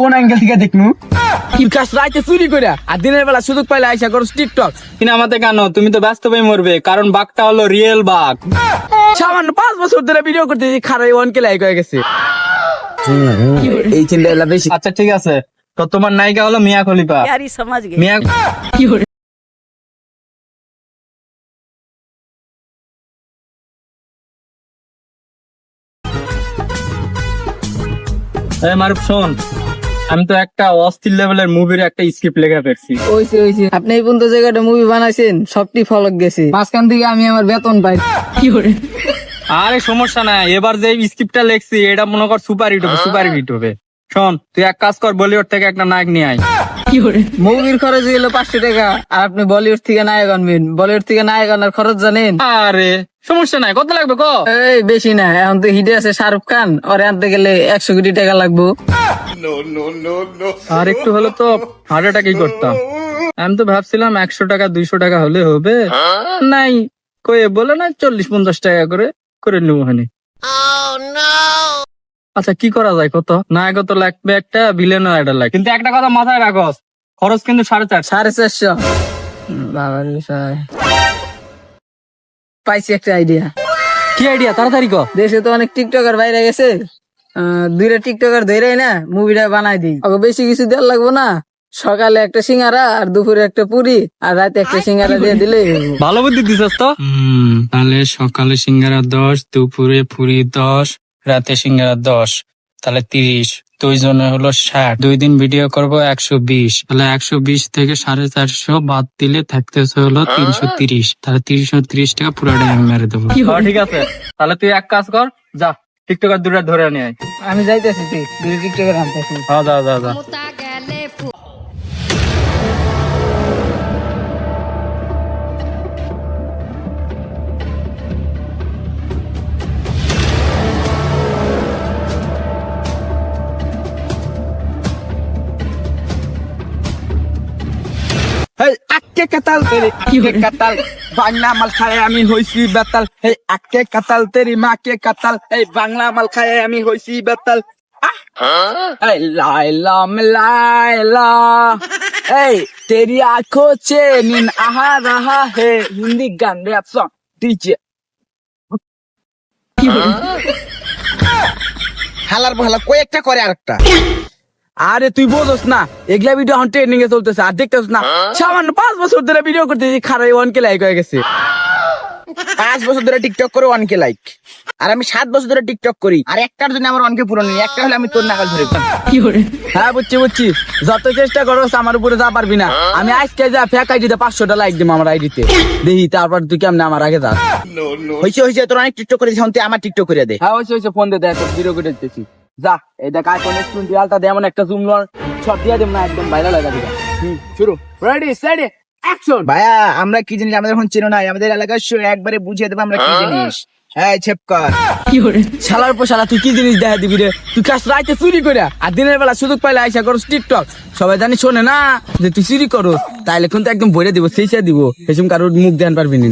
কোন অ্যাঙ্গেল থেকে দেখনু? কি রাইতে চুরি করে আর দিনের বেলা সুযোগ পাইলে আইসা করো টিকটক কিন্তু আমাতে কেন? তুমি তো ব্যস্ত হয়ে মরবে কারণ বাঘটা হলো রিয়েল বাঘ। সামান্য পাঁচ বছর ধরে ভিডিও করতেছি খারাপ অনকে লাইক হয়ে গেছে। এই চিন্তা এলা বেশি আচ্ছা ঠিক আছে। তো তোমার নায়িকা হলো মিয়া খলিফা। মিয়া কি মারুফ শোন। আমি তো একটা অস্থির লেভেলের মুভির একটা স্ক্রিপ্ট লেখা পেয়েছি ওইছে ওইছে। আপনি এই পর্যন্ত জায়গাটা মুভি বানাইছেন সবটি ফলক গেছে। মাঝখান থেকে আমি আমার বেতন পাই। কি করে? আরে সমস্যা নাই। এবার যে স্ক্রিপ্টটা লিখছি এটা মনে কর সুপার হিট হবে সুপার হিট হবে। শোন তুই এক কাজ কর বলিউড থেকে একটা নায়ক নিয়ে আয়। মুভির খরচ গেল পাঁচশো টাকা আর আপনি বলিউড থেকে নায়ক আনবেন। বলিউড থেকে নায়ক আনার খরচ জানেন? আরে সমস্যা নাই। কত লাগবে ক? এই বেশি না। এখন তো হিটে আছে শাহরুখ খান। ওরে আনতে গেলে একশো কোটি টাকা লাগবো। আর একটু হলে তো হার্ট অ্যাটাকই করতাম। আমি তো ভাবছিলাম একশো টাকা দুইশো টাকা হলে হবে। নাই কয়ে বলে না চল্লিশ পঞ্চাশ টাকা করে করে নেব হানি আচ্ছা কি করা যায় কত? নায়ক তো লাগবে একটা বিলেনও একটা লাগবে। কিন্তু একটা কথা মাথায় রাখস খরচ কিন্তু সাড়ে চার সাড়ে চারশো। বাবার বিষয় পাইছি একটা আইডিয়া কি আইডিয়া তাড়াতাড়ি কর। দেশে তো অনেক টিকটকার বাইরে গেছে। দুইটা টিকটকার ধরে না মুভিটা বানাই দিই। ওকে বেশি কিছু দেওয়ার লাগবো না। সকালে একটা সিঙ্গারা আর দুপুরে একটা পুরি আর রাতে একটা সিঙ্গারা দিয়ে দিলে ভালো বুদ্ধি দিছস তো? তাহলে সকালে সিঙ্গারা দশ দুপুরে পুরি দশ রাতে সিঙ্গারা দশ তাহলে তিরিশ। দুই জনে হলো ষাট। দুই দিন ভিডিও করব একশো বিশ। তাহলে একশো বিশ থেকে সাড়ে চারশো বাদ দিলে থাকতেছে হলো তিনশো তিরিশ। তাহলে তিনশো তিরিশ টাকা পুরোটাই আমি মেরে দেবো। ঠিক আছে। তাহলে তুই এক কাজ কর যা। টিকটকার দুটা ধরে নিয়ে আয়। আমি যাইতেছি তুই টিকটকার আনতেছি হ্যাঁ যা যা যা। আক্কে কাতাল তেরি আক্কে কাতাল। বাংলা মাল খায় আমি হইছি বেতাল। হেই আক্কে কাতাল তেরি মাকে কাতাল। এই বাংলা মাল খায় আমি হইছি বেতাল! এই লাইলা লাইলা এই তেরি আঁখো চে নিন আহা রাহা হে। হিন্দি গান র‍্যাপ সং ডিজে হালার ভালা কয়েকটা করে আরেকটা। আরে তুই বোঝস না এগুলা ভিডিও এখন ট্রেন্ডিং এ চলতেছে আর দেখতেছ না সামান্য পাঁচ বছর ধরে ভিডিও করতেছি খারাই ওয়ান কে লাইক হয়ে গেছে। পাঁচ বছর ধরে টিকটক করে ওয়ানকে লাইক আর আমি সাত বছর ধরে টিকটক করি আর একটার জন্য আমার ওয়ানকে পূরণ নেই একটা হলে আমি তোর নাগাল ধরে কি করে হ্যাঁ বুঝছি বুঝছি। যত চেষ্টা করো আমার উপরে যা পারবি না। আমি আজকে যা ফেক আইডিতে পাঁচশোটা লাইক দিম আমার আইডিতে দেখি তারপর তুই কেমনে আমার আগে যা। হয়েছে হয়েছে তোর অনেক টিকটক করেছিস এখন তুই আমার টিকটক করে দে। হ্যাঁ হয়েছে হয়েছে ফোন দে দেখ ভিডিও করে দিতেছি যা এই দেখ আইফোন এস টোয়েন্টি আলটা দে এমন একটা জুম লন। সব দিয়ে দেব না একদম ভাইরাল লাগা দিবা হুম শুরু। রেডি সেডি অ্যাকশন ভাইয়া আমরা কি জিনিস আমাদের এখন চেনো নাই আমাদের এলাকার show একবারে বুঝিয়ে দেবো আমরা কি জিনিস। হ্যাঁ ছেপকর শালার পর শালা তুই কি জিনিস দেখা দিবি রে? তুই কাজ রাইতে চুরি করে আর দিনের বেলা সুযোগ পাইলে আইসা করস টিকটক সবাই জানি শোনে না যে তুই চুরি করস তাইলে কিন্তু একদম ভরে দিব সেই দিব। সেসম কারোর মুখ দেন পারবি না।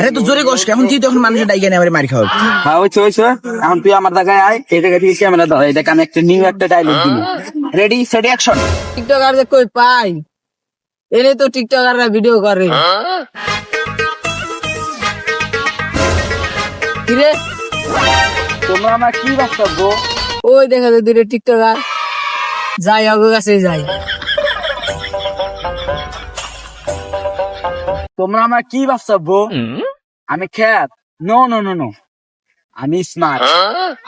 আরে তো জোরে কষ্ট এখন তুই তখন মানুষের ডাইকে নেই আমার মারি খাওয়াবি। হ্যাঁ হয়েছে এখন তুই আমার জায়গায় আয় এই জায়গা থেকে ক্যামেরা ধর এই দেখ আমি একটা নিউ একটা ডায়লগ দিবি। রেডি সেটি অ্যাকশন কই পাই? এনে তো টিকটকাররা ভিডিও করে। কিরে? তোমরা আমার কি বক্তব্য ওই দেখা যায় দুইটা টিকটকার। যাই অগো কাছে যাই। তোমরা আমার কি বক্তব্য আমি খ্যাত। নো নো নো নো আমি স্মার্ট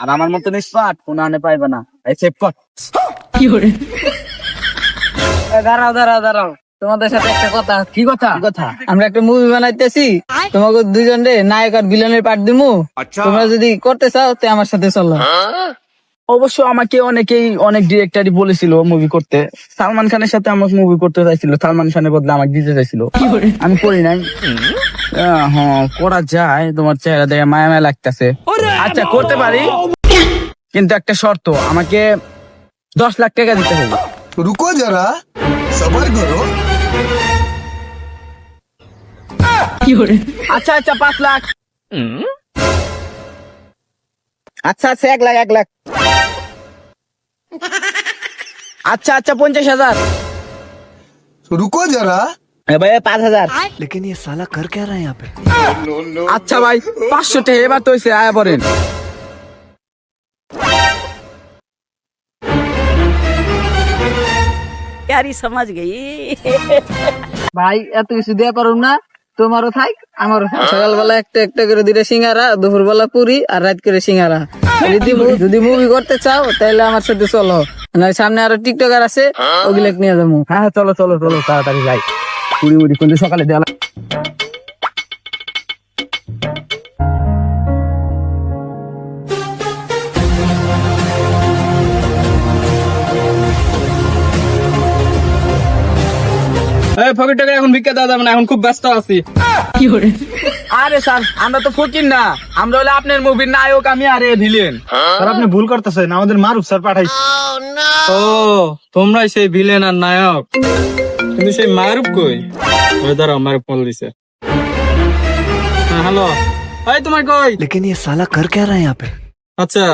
আর আমার মতন স্মার্ট কোন আনে পাইবে না। এই সেভ কর। এ, দাঁড়াও দাঁড়াও দাঁড়াও। তোমাদের সাথে একটা কথা। কি কথা? কথা? আমরা একটা মুভি বানাইতেছি। তোমাকে দুজন রে নায়ক আর ভিলেনের পার্ট দিমু। তোমরা যদি করতে চাও তো আমার সাথে চলো। অবশ্য আমাকে অনেকেই অনেক ডিরেক্টরই বলেছিল মুভি করতে। সালমান খানের সাথে আমাকে মুভি করতে চাইছিল। সালমান খানের বদলে আমাকে দিতে চাইছিল। আমি করি নাই। হ্যাঁ করা যায়। তোমার চেহারা দেখে মায়া মায়া লাগতেছে। আচ্ছা করতে পারি? কিন্তু একটা শর্ত আমাকে দশ লাখ টাকা দিতে হবে। রুকো যারা সবার করো। আচ্ছা আচ্ছা পাঁচ লাখ। আচ্ছা আচ্ছা এক লাখ এক লাখ আচ্ছা আচ্ছা পঞ্চাশ হাজার रुको जरा এ ভাই পাঁচ হাজার लेकिन ये साला कर क्या रहा है यहाँ पे আচ্ছা ভাই পাঁচশো টাকা এবার তো হয়েছে আয়া পড়েন प्यारी समझ गई ভাই এত কিছু দেওয়া পারুম না তোমারও থাক আমারও থাক। সকালবেলা একটা একটা করে দুইটা সিঙ্গারা দুপুরবেলা পুরি আর রাত করে সিঙ্গারা। যদি যদি মুভি করতে চাও তাহলে আমার সাথে চলো। না সামনে আরও টিকটকার আছে ওগুলো নিয়ে যাব। হ্যাঁ হ্যাঁ, চলো চলো চলো তাড়াতাড়ি যাই। পুরি মুড়ি কিন্তু সকালে দেওয়া এই ফকির টাকা এখন ভিক্ষা দেওয়া যাবে না এখন খুব ব্যস্ত আছি আরে স্যার আমরা তো ফকির না আমরা হলে আপনার মুভির নায়ক আমি আরে ভিলেন স্যার আপনি ভুল করতেছেন আমাদের মারুফ স্যার পাঠাইছে ও তোমরাই সেই ভিলেন আর নায়ক কিন্তু সেই মারুপ কই ওই দাঁড়াও মারুপ কল দিছে হ্যাঁ হ্যালো এই তোমার কই लेकिन ये साला कर क्या रहा है यहाँ पे আচ্ছা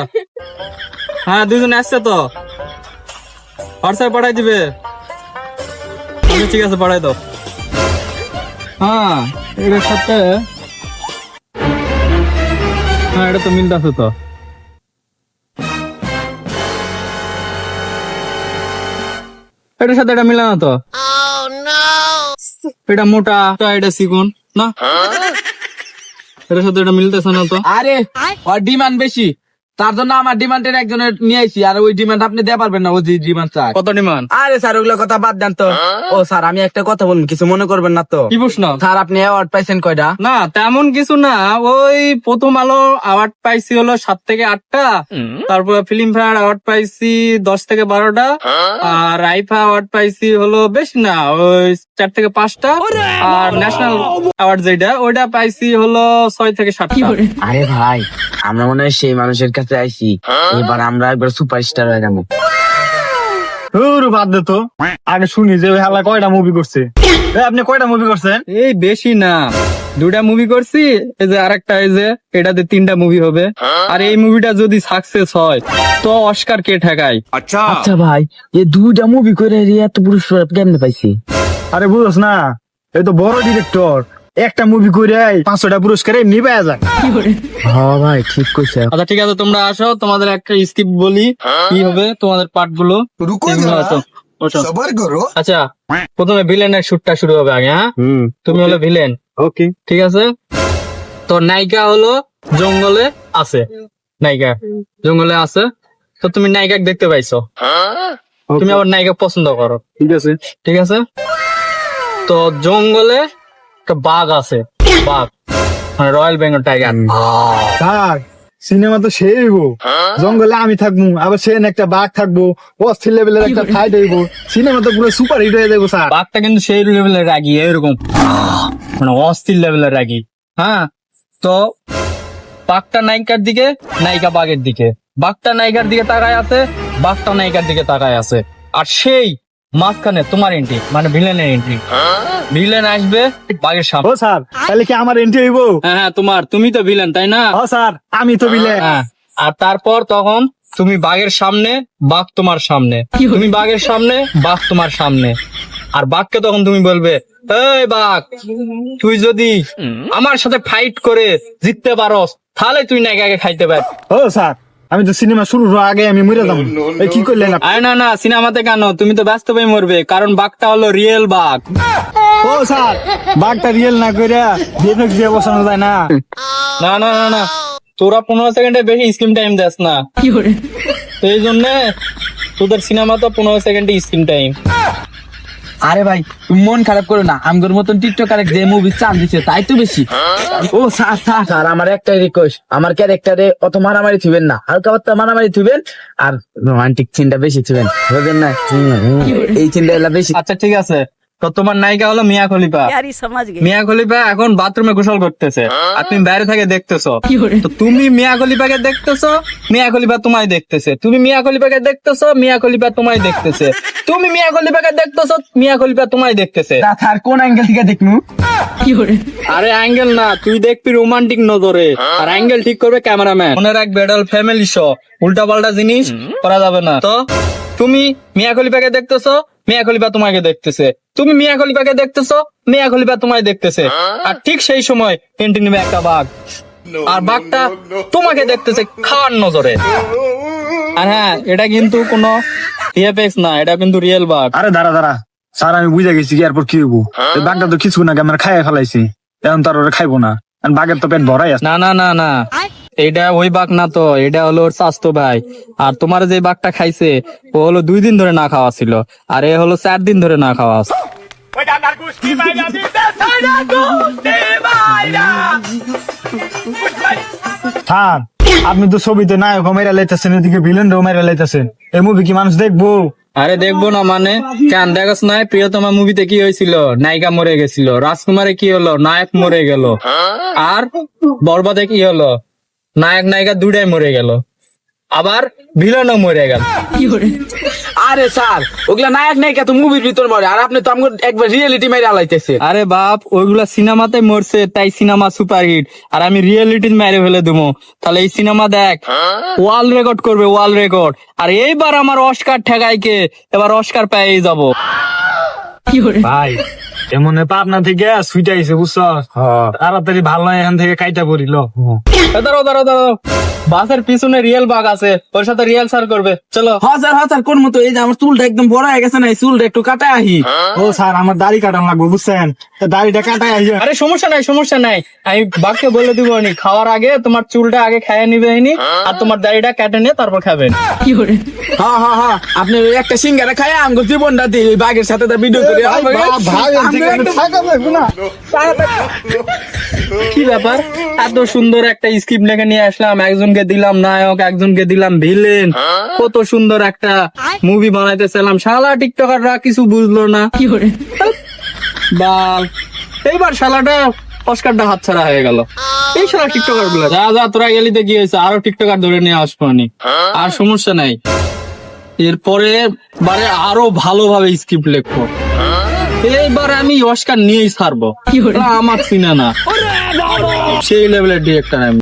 হ্যাঁ দুজন আসছে তো হোয়াটসঅ্যাপ পাঠাই দিবে আচ্ছা, ঠিক আছে পাঠাই দাও। হ্যাঁ এটার সাথে হ্যাঁ এটা তো মিলতেছে তো এটার সাথে এটা মিলে না তো? এটা মোটা এটা চিকন না? এটার সাথে এটা মিলতেছে না তো? আরে ডিমান্ড বেশি। তার জন্য আমার ডিমান্ডের একজনের নিয়ে আইছি আর ওই ডিমান্ড আপনি দেওয়া পারবেন না ওই ডিমান্ড স্যার। কত ডিমান্ড আরে স্যার ওগুলো কথা বাদ দেন তো। ও স্যার আমি একটা কথা বলুন কিছু মনে করবেন না তো? কি প্রশ্ন? স্যার আপনি অ্যাওয়ার্ড পাইছেন কয়টা? না তেমন কিছু না। ওই প্রথম আলো অ্যাওয়ার্ড পাইছি হলো সাত থেকে আটটা তারপরে ফিল্ম ফেয়ার অ্যাওয়ার্ড পাইছি দশ থেকে বারোটা আর আইফা অ্যাওয়ার্ড পাইছি হলো বেশি না ওই চার থেকে পাঁচটা আর ন্যাশনাল অ্যাওয়ার্ড যেটা ওইটা পাইছি হলো ছয় থেকে সাতটা। আরে ভাই আমরা মনে হয় সেই মানুষের কাছে আইছি। এবার আমরা একবার সুপারস্টার হয়ে যাব। বাদ দে তো। আগে শুনি যে ওই হালা কয়টা মুভি করছে। আপনি কয়টা মুভি করছেন? এই বেশি না। দুটা মুভি করছি এই যে আরেকটা এই যে এটাতে তিনটা মুভি হবে। আর এই মুভিটা যদি সাকসেস হয় তো অস্কার কে ঠেকায়? আচ্ছা। ভাই এই দুইটা মুভি করে এত পুরস্কার কেমনে পাইছি? আরে বুঝছ না এই তো বড় ডিরেক্টর একটা মুভি করে পাঁচশোটা পুরস্কার এমনি পাওয়া হ্যাঁ ভাই ঠিক কইছে। আচ্ছা ঠিক আছে তোমরা আসো তোমাদের একটা স্ক্রিপ্ট বলি। কি হবে তোমাদের পার্টগুলো আচ্ছা প্রথমে ভিলেনের শুটটা শুরু হবে আগে হ্যাঁ? তুমি হলো ভিলেন ওকে ঠিক আছে? তো নায়িকা হলো জঙ্গলে আছে। নায়িকা। জঙ্গলে আছে। তো তুমি নায়িকা দেখতে পাইছো। তুমি আবার নায়িকা পছন্দ করো। ঠিক আছে। ঠিক আছে? তো জঙ্গলে একটা বাঘ আছে। বাঘ। মানে royal Bengal tiger. Sir cinema তো সেই হইব। জঙ্গলে আমি থাকব আবার সেন একটা বাঘ থাকব অস্থির লেভেলের একটা ফাইট হইব। সিনেমা তো পুরো সুপার হিট হয়ে যাব স্যার। বাঘটা কিন্তু সেই লেভেলের রাগি এরকম। মানে অস্থির লেভেলের রাগি। হ্যাঁ? তো বাঘটা নায়িকার দিকে নায়িকা বাঘের দিকে। বাঘটা নায়িকার দিকে তাকায় আছে বাঘটা নায়িকার দিকে তাকায় আছে। আর সেই মাঝখানে তোমার এন্ট্রি মানে ভিলেনের এন্ট্রি ভিলেন আসবে বাঘের সামনে। ও স্যার তাহলে কি আমার এন্ট্রি হইব? হ্যাঁ হ্যাঁ তোমার তুমি তো ভিলেন তাই না? ও স্যার আমি তো বিলে হ্যাঁ। আর তারপর তখন তুমি বাঘের সামনে বাঘ তোমার সামনে। তুমি বাঘের সামনে বাঘ তোমার সামনে। আর বাঘকে তখন তুমি বলবে এই বাঘ তুই যদি আমার সাথে ফাইট করে জিততে পারস তাহলে তুই নাকি আগে খাইতে পার ও স্যার আমি তো সিনেমা শুরু হওয়ার আগে আমি মরে যাব। এই কি করলেন আপনি? আরে না না সিনেমাতে কেন? তুমি তো বাস্তবেই মরবে কারণ বাঘটা হলো রিয়েল বাঘ। ও স্যার বাঘটা রিয়েল না করে দিয়ে বসানো যায় না। না না না না। তোরা পনেরো সেকেন্ডে বেশি স্ক্রিন টাইম দেস না। এই জন্য তোদের সিনেমা তো পনেরো সেকেন্ডে স্ক্রিন টাইম আরে ভাই তুমি মন খারাপ করো না আমগর মতন টিকটকার যে মুভি চান দিচ্ছে তাই তো বেশি। ও স্যার স্যার স্যার আমার একটাই রিকোয়েস্ট আমার ক্যারেক্টারে অত মারামারি থিবেন না হালকা পাতলা মারামারি থিবেন আর রোমান্টিক চিন্তা বেশি থিবেন বুঝলেন না? এই চিন্তা বেশি। আচ্ছা ঠিক আছে। তো তোমার নায়িকা হলো মিয়া খলিফা। মিয়া খলিফা এখন বাথরুমে গোসল করতেছে। হ্যাঁ? আর তুমি বাইরে থেকে দেখতেছো। তো তুমি মিয়া খলিফাকে দেখতেছো মিয়া খলিফা তোমায় দেখতেছে। তুমি মিয়া খলিফাকে দেখতেছো মিয়া খলিফা তোমায় দেখতেছে। তুমি মিয়া খলিফাকে দেখতেছো মিয়া খলিফা তোমায় দেখতেছে। আর কোন অ্যাঙ্গেল থেকে দেখনু? আরে অ্যাঙ্গেল না তুই দেখবি রোমান্টিক নজরে। হ্যাঁ? আর অ্যাঙ্গেল ঠিক করবে ক্যামেরাম্যান মনে রাখ বেডল ফ্যামিলি শো উল্টা পাল্টা জিনিস করা যাবে না। তো তুমি মিয়া খলিফাকে দেখতেছো মিয়া খলিফা তোমাকে দেখতেছে তুমি মিয়া খলিফাকে দেখতেছো মিয়া খলিফা তোমায় দেখতেছে আর ঠিক সেই সময় এন্ট্রি নেবে একটা বাঘ আর বাঘটা তোমাকে দেখতেছে খাওয়ার নজরে আর হ্যাঁ এটা কিন্তু কোনো ভিএফএক্স না এটা কিন্তু রিয়েল বাঘ আরে দাঁড়া দাঁড়া স্যার আমি বুঝে গেছি কি এরপর কি হব বাঘটা তো কিছু না আমরা খাইয়ে ফেলাইছি এখন তার ওরা খাইবো না আর বাঘের তো পেট ভরাই আছে না না না না এটা ওই বাঘ না তো এটা হলো ওর স্বাস্থ্য ভাই। আর তোমার যে বাঘটা খাইছে ও হলো দুই দিন ধরে না খাওয়া ছিল। আর এ হলো চার দিন ধরে না খাওয়া আছে। স্যার আপনি তো ছবিতে নায়ক মেরা লাইতেছেন এদিকে ভিলেন রো মেরা লাইতেছেন। এই মুভি কি মানুষ দেখব? আরে দেখব না মানে কেন দেখাস নাই প্রিয়তমা মুভিতে কি হয়েছিল? নায়িকা মরে গেছিল রাজকুমারে কি হলো? নায়ক মরে গেল। আর বরবাদে কি হলো? নায়ক নায়িকা দুটাই মরে গেল। আবার ভিলেনও মরে গেল। আরে স্যার ওগুলা নায়ক নায়িকা তো মুভির ভিতর মরে আর আপনি তো আমাকে একবার রিয়েলিটি মেরে আলাইতেছে আরে বাপ ওইগুলা সিনেমাতে মরছে তাই সিনেমা সুপারহিট আর আমি রিয়েলিটি মেরে ফেলে দেবো তাহলে এই সিনেমা দেখ ওয়ার্ল্ড রেকর্ড করবে ওয়ার্ল্ড রেকর্ড আর এইবার আমার অস্কার ঠেকাইকে এবার অস্কার পেয়ে যাব। ভাই এমন পাবনা থেকে সুইটা আইছে বুঝছ? তাড়াতাড়ি ভালো এখান থেকে কাইটা পড়িল। দাঁড়াও দাঁড়াও দাঁড়াও। বাসের পিছনে রিয়েল বাঘ আছে ওর সাথে রিয়েল সার করবে। চলো। হাজার হাজার কোন মতো এই যে আমার চুলটা একদম বড় হয়ে গেছে না এই চুলটা একটু কাটা আহি। ও স্যার আমার দাড়ি কাটানো লাগবে বুঝছেন? দাড়িটা কাটাই আইয়া আরে সমস্যা নাই সমস্যা নাই। আমি বাঘকে বলে দিব নি খাওয়ার আগে তোমার চুলটা আগে খেয়ে নিবে নি আর তোমার দাড়িটা কেটে নিয়ে তারপর খাবেন কি করে হ্যাঁ হ্যাঁ হ্যাঁ। আপনি একটা সিঙ্গারা খায় আমাকে জীবনটা দিয়ে ওই বাঘের সাথে তার ভিডিও করে ভাই কি ব্যাপার? এত সুন্দর একটা স্ক্রিপ্ট লেখে নিয়ে আসলাম। একজনকে দিলাম নায়ক একজনকে দিলাম ভিলেন। কত সুন্দর একটা মুভি বানাইতেছিলাম শালা টিকটকাররা কিছু বুঝলো না। বাল। এইবার শালাটা অস্কারটা হাতছাড়া হয়ে গেল। এই শালা টিকটকারগুলো যা যা তোরা গেলিতে কি হয়েছে? আরও টিকটকার ধরে নিয়ে আসবানি আর সমস্যা নাই। এরপরে বারে আরও ভালোভাবে স্ক্রিপ্ট লিখব। এইবার আমি অস্কার নিয়েই ছাড়বো। আমার চিনা না। সেই লেভেলের ডিরেক্টর আমি।